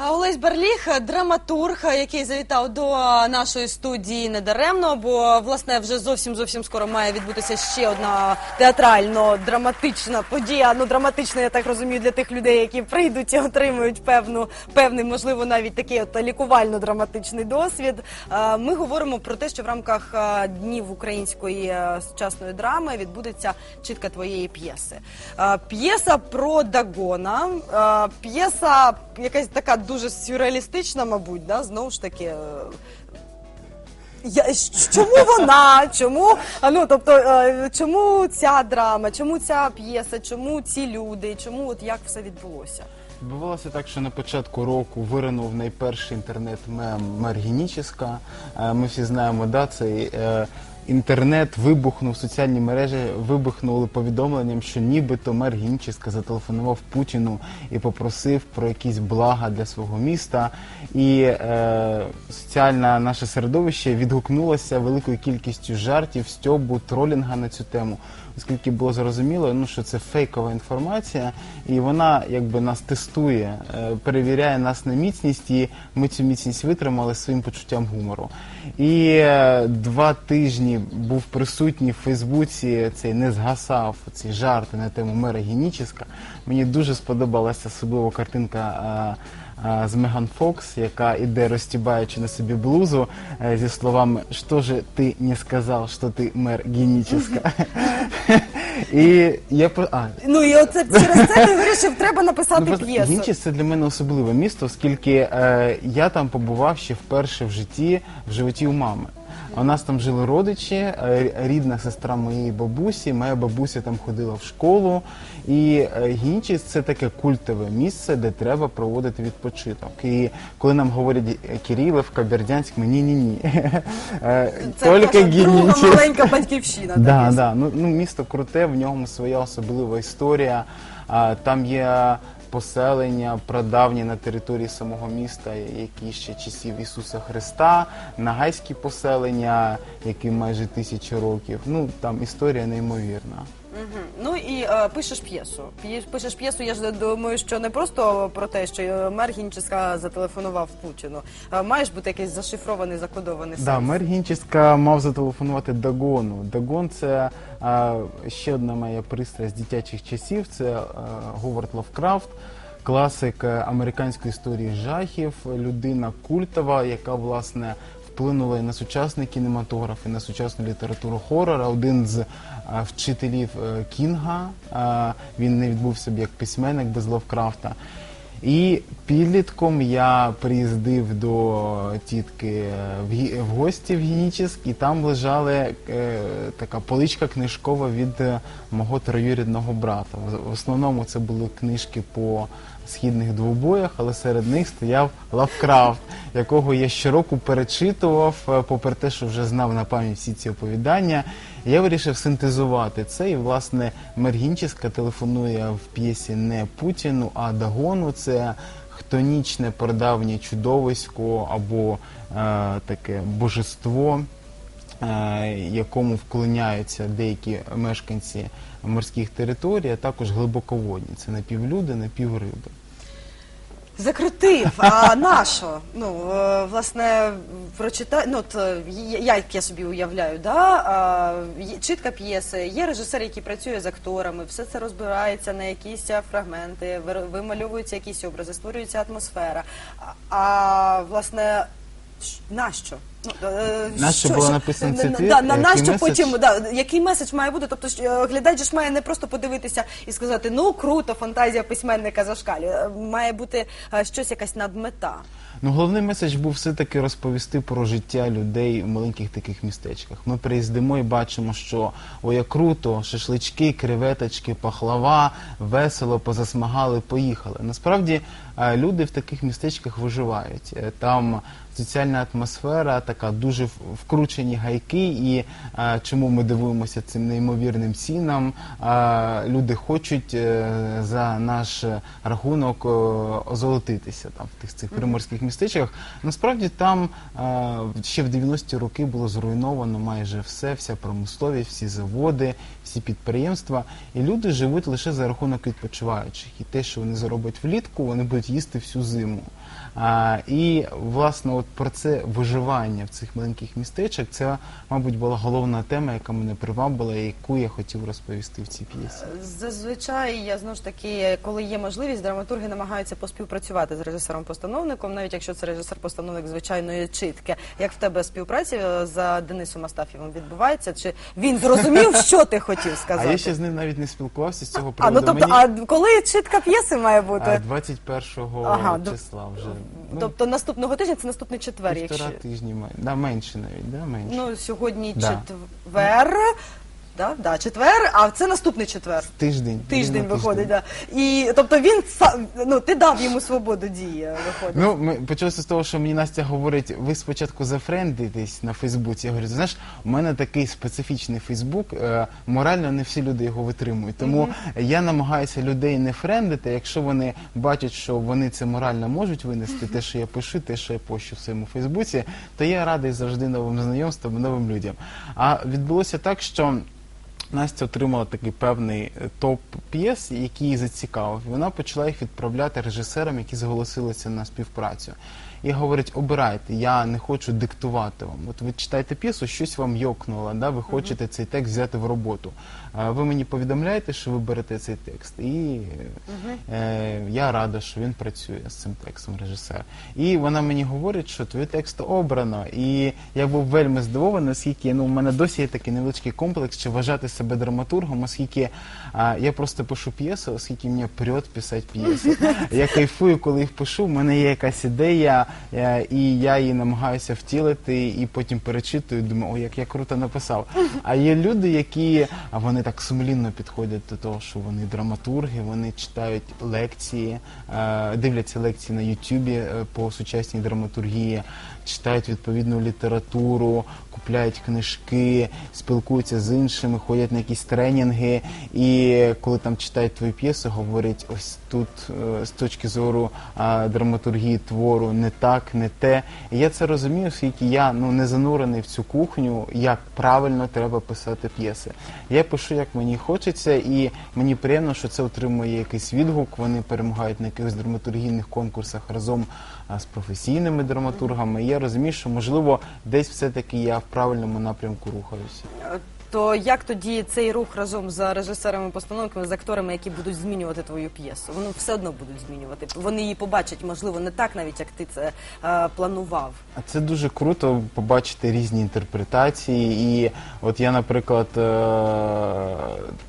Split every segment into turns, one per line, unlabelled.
А Олесь Барліх, драматург, який завітав до нашої студії недаремно, бо власне вже зовсім зовсім скоро має відбутися ще одна театрально-драматична подія. Ну драматична, я так розумію, для тих людей, які прийдуть і отримують певну певний, можливо, навіть такий от лікувально-драматичний досвід. Ми говоримо про те, що в рамках днів української сучасної драми відбудеться чітка твоєї п'єси. П'єса про Дагона, п'єса якась така дуже сюрреалістична, мабуть, да? знову ж таки. е, Я, чому вона? Чому, а, ну, тобто, е, чому ця драма, чому ця п'єса, чому ці люди, чому от як все відбулося?
Відбувалося так, що на початку року виринув найперший інтернет-мем Маргініческа. Е, Ми всі знаємо, да, цей інтернет вибухнув, соціальні мережі вибухнули повідомленням, що нібито мер Гінческа зателефонував Путіну і попросив про якісь блага для свого міста. І е, соціальне наше середовище відгукнулося великою кількістю жартів, стьобу, тролінга на цю тему, оскільки було зрозуміло, ну що це фейкова інформація, і вона якби нас тестує, е, перевіряє нас на міцність, і ми цю міцність витримали своїм почуттям гумору. І е, два тижні був присутній в Фейсбуці, цей не згасав ці жарти на тему мера Геніческа. Мені дуже сподобалася особливо картинка. е, е, з Меган Фокс, яка іде розтібаючи на собі блузу е, зі словами «Що же ти не сказав, що ти мер геніческа?» І я про а,
Ну і оце через це ти вирішив, треба написати
Ну, просто
п'єсу.
Гінчіс це для мене особливе місто, оскільки е, я там побував ще вперше в житті, в животі у мами. У нас там жили родичі, е, рідна сестра моєї бабусі. Моя бабуся там ходила в школу. І е, Гінчіс це таке культове місце, де треба проводити відпочинок. І коли нам говорять е, Кирилівка, Бердянськ, ми ні, ні, ні.
Це
Тільки
друга маленька батьківщина.
Да, да. Ну, ну, місто круте, в ньому своя особлива історія. Там є поселення прадавні на території самого міста, які ще часів Ісуса Христа, нагайські поселення, які майже тисячу років. Ну там історія неймовірна.
Мгм. Ну і е, пишеш п'єсу. П'є- Пишеш п'єсу, я ж думаю, що не просто про те, що е, мер Гінческа зателефонував Путіну. Е, Маєш бути якийсь зашифрований, закодований сенс.
Да, мер Гінческа мав зателефонувати Дагону. Дагон це а, ще одна моя пристрасть дитячих часів. Це а, Говард Лавкрафт, класик е, американської історії жахів, людина культова, яка власне вплинула і на сучасний кінематограф, і на сучасну літературу хорора. Один з а, вчителів е, Кінга. А, він не відбувся б як письменник без Лавкрафта. І підлітком я приїздив до тітки в, гі- в гості в Генічеськ, і там лежала е, така поличка книжкова від е, мого троюрідного брата. В, основному це були книжки по східних двобоях, але серед них стояв Лавкрафт, якого я щороку перечитував, е, попри те, що вже знав на пам'ять всі ці оповідання. Я вирішив синтезувати це, і власне Мергінческа телефонує в п'єсі не Путіну, а Дагону. Це хтонічне прадавнє чудовисько або е, таке божество, е, якому вклоняються деякі мешканці морських територій, а також глибоководні. Це напівлюди, напівриби.
Закрутив. А нашо? Ну, е, власне, прочитай, ну, от, е, я- як я собі уявляю, да? а, чітка п'єса, є режисер, який працює з акторами, все це розбирається на якісь е, фрагменти, вимальовуються якісь образи, створюється атмосфера. А власне, ш- на що? Ну, е,
Нащо було написано цей
на-
твір?
Да, на,
Який меседж?
потім, да, який меседж має бути? Тобто ж, е, глядач же ж має не просто подивитися і сказати, ну круто, фантазія письменника зашкалює. Е, Має бути е, щось якась надмета.
Ну, головний меседж був все-таки розповісти про життя людей в маленьких таких містечках. Ми приїздимо і бачимо, що о, як круто, шашлички, креветочки, пахлава, весело, позасмагали, поїхали. Насправді е, люди в таких містечках виживають. Е, Там соціальна атмосфера така дуже вкручені гайки, і е, чому ми дивуємося цим неймовірним цінам. Е, люди хочуть е, за наш рахунок е, озолотитися там в тих цих приморських містечках. Насправді там е, ще в 90-ті роки було зруйновано майже все, вся промисловість, всі заводи, всі підприємства. І люди живуть лише за рахунок відпочиваючих. І те, що вони зароблять влітку, вони будуть їсти всю зиму. А, і власне, от про це виживання в цих маленьких містечок, це, мабуть, була головна тема, яка мене привабила, і яку я хотів розповісти в цій п'єсі.
Зазвичай я знову ж таки, коли є можливість, драматурги намагаються поспівпрацювати з режисером-постановником, навіть якщо це режисер-постановник звичайної читки. Як в тебе співпраця е, за Денисом Астафєвим відбувається? Чи він зрозумів, що ти хотів сказати?
А я ще з ним навіть не спілкувався з цього
А ну тобто,
Мені
а коли читка п'єси має бути?
а, 21
Ага,
числа вже. Ну,
Тобто наступного тижня це наступний четвер,
півтора
якщо
тижні, май- да, менше навіть, да, менше.
ну сьогодні
Да.
четвер. Да, да, четвер, а це наступний четвер.
Тиждень.
Тиждень
рівно
виходить, да. І тобто він са- ну ти дав йому свободу дії, виходить.
Ну, ми почалося з того, що мені Настя говорить, ви спочатку зафрендитесь на Фейсбуці. Я говорю, знаєш, у мене такий специфічний Фейсбук, е, морально не всі люди його витримують. Тому я намагаюся людей не френдити, якщо вони бачать, що вони це морально можуть винести, те, що я пишу, те, що я пощу в своєму Фейсбуці, то я радий завжди новим знайомствам, новим людям. А відбулося так, що. Настя отримала такий певний е, топ п'єс, який її зацікавив. Вона почала їх відправляти режисерам, які зголосилися на співпрацю. І говорить: обирайте, я не хочу диктувати вам. От ви читаєте п'єсу, щось вам йокнуло, да? ви хочете цей текст взяти в роботу. Ви мені повідомляєте, що ви берете цей текст. І е, я рада, що він працює з цим текстом, режисер. І вона мені говорить, що твій текст обрано. І я був вельми здивований, оскільки ну, у мене досі є такий невеличкий комплекс, чи вважати себе драматургом, оскільки а, я просто пишу п'єсу, оскільки мені прет писати п'єси. Я кайфую, коли їх пишу, в мене є якась ідея, і я її намагаюся втілити, і потім перечитую, думаю, о, як я круто написав. А є люди, які вони так сумлінно підходять до того, що вони драматурги, вони читають лекції, е, дивляться лекції на Ютубі е, по сучасній драматургії, читають відповідну літературу, купляють книжки, спілкуються з іншими, ходять на якісь тренінги. І коли там читають твою п'єсу, говорять, ось тут е, з точки зору е, драматургії твору не так, не те. Я це розумію, оскільки я ну не занурений в цю кухню, як правильно треба писати п'єси. Я пишу, як мені хочеться, і мені приємно, що це отримує якийсь відгук. Вони перемагають на якихось драматургійних конкурсах разом з професійними драматургами. Я розумію, що можливо десь все-таки я в правильному напрямку рухаюся.
То як тоді цей рух разом з режисерами, постановниками, з акторами, які будуть змінювати твою п'єсу? Вони все одно будуть змінювати. Вони її побачать, можливо, не так навіть, як ти це е, планував.
А це дуже круто побачити різні інтерпретації. І от я, наприклад, е,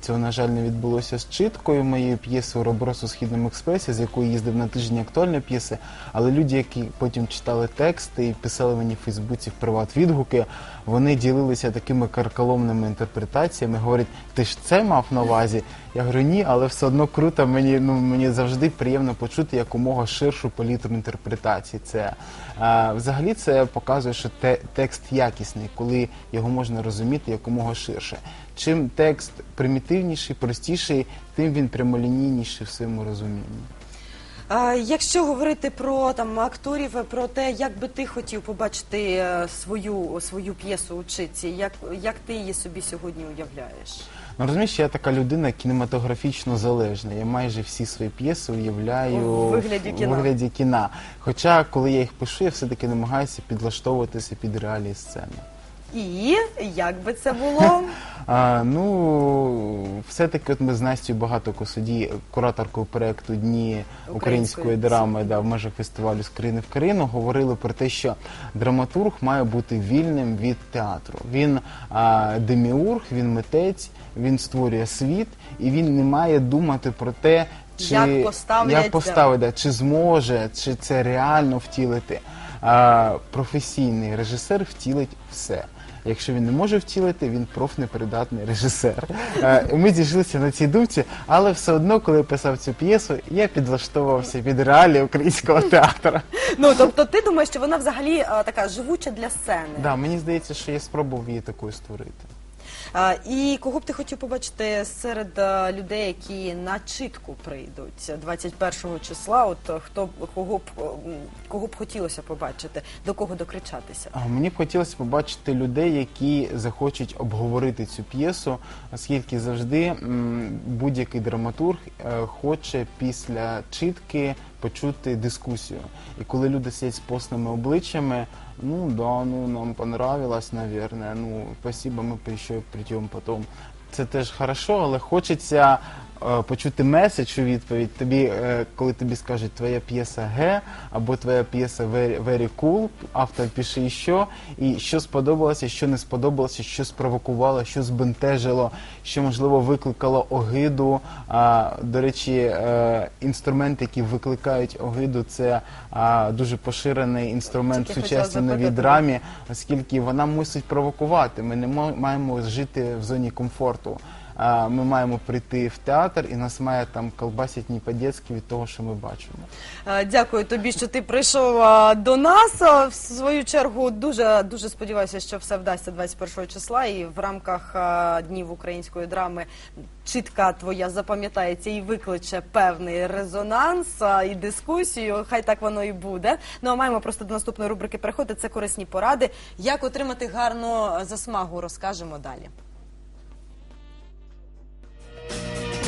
цього, на жаль, не відбулося з читкою моєї п'єси «Уроброс у східному експресі, з якої їздив на тиждень актуальної п'єси. Але люди, які потім читали тексти і писали мені в Фейсбуці в приват відгуки, вони ділилися такими карколомними інтерпретаціями. Говорять, ти ж це мав на увазі? Я говорю, ні, але все одно круто. Мені ну мені завжди приємно почути якомога ширшу палітру інтерпретацій. Це а, взагалі це показує, що те, текст якісний, коли його можна розуміти якомога ширше. Чим текст примітивніший, простіший, тим він прямолінійніший в своєму розумінні.
А, якщо говорити про там акторів, про те, як би ти хотів побачити е, свою свою п'єсу у читці, як, як ти її собі сьогодні уявляєш?
Ну розумієш, я така людина кінематографічно залежна. Я майже всі свої п'єси уявляю
У вигляді
в-
кіна.
вигляді кіна. Хоча, коли я їх пишу, я все-таки намагаюся підлаштовуватися під реалії сцени.
І як би це було?
А, ну, все-таки от ми з Настю багато косоді, кураторкою проекту Дні української,
Української
драми да, в межах фестивалю з країни в країну говорили про те, що драматург має бути вільним від театру. Він а, деміург, він митець, він створює світ, і він не має думати про те, чи
Як поставлять,
як поставить, да, чи зможе, чи це реально втілити. А, професійний режисер втілить все. Якщо він не може втілити, він профнепридатний режисер. Е, Ми зійшлися на цій думці, але все одно, коли я писав цю п'єсу, я підлаштовувався від реалії українського театру.
Ну тобто, ти думаєш, що вона взагалі е, така живуча для сцени.
Да, мені здається, що я спробував її такою створити.
І кого б ти хотів побачити серед е, людей, які на читку прийдуть 21 числа? От е, хто б- кого б е, кого б хотілося побачити, до кого докричатися?
Мені б хотілося побачити людей, які захочуть обговорити цю п'єсу, оскільки завжди будь-який драматург хоче після читки почути дискусію. І коли люди сидять з постними обличчями, ну да, ну нам понравилось, наверное, ну спасибо, ми ще прийдемо потім. Це теж хорошо, але хочеться е, почути меседж у відповідь. Тобі, е, коли тобі скажуть твоя п'єса Г або твоя п'єса very, very cool, автор пише що, і що сподобалося, що не сподобалося, що спровокувало, що збентежило, що можливо викликало огиду. А, до речі, е, інструменти, які викликають огиду, це а, дуже поширений інструмент в
Тільки хотіла
сучасній новій
запитати.
драмі, оскільки вона мусить провокувати. Ми не мо- маємо жити в зоні комфорту. А, Ми маємо прийти в театр і нас має там колбасить не по-дєцьки від того, що ми бачимо.
Е, Дякую тобі, що ти прийшов е, до нас. Е, В свою чергу дуже дуже сподіваюся, що все вдасться 21 числа, і в рамках днів української драми чітка твоя запам'ятається і викличе певний резонанс і дискусію. Хай так воно і буде. Ну а маємо просто до наступної рубрики переходити. Це корисні поради. Як отримати гарну засмагу, розкажемо далі.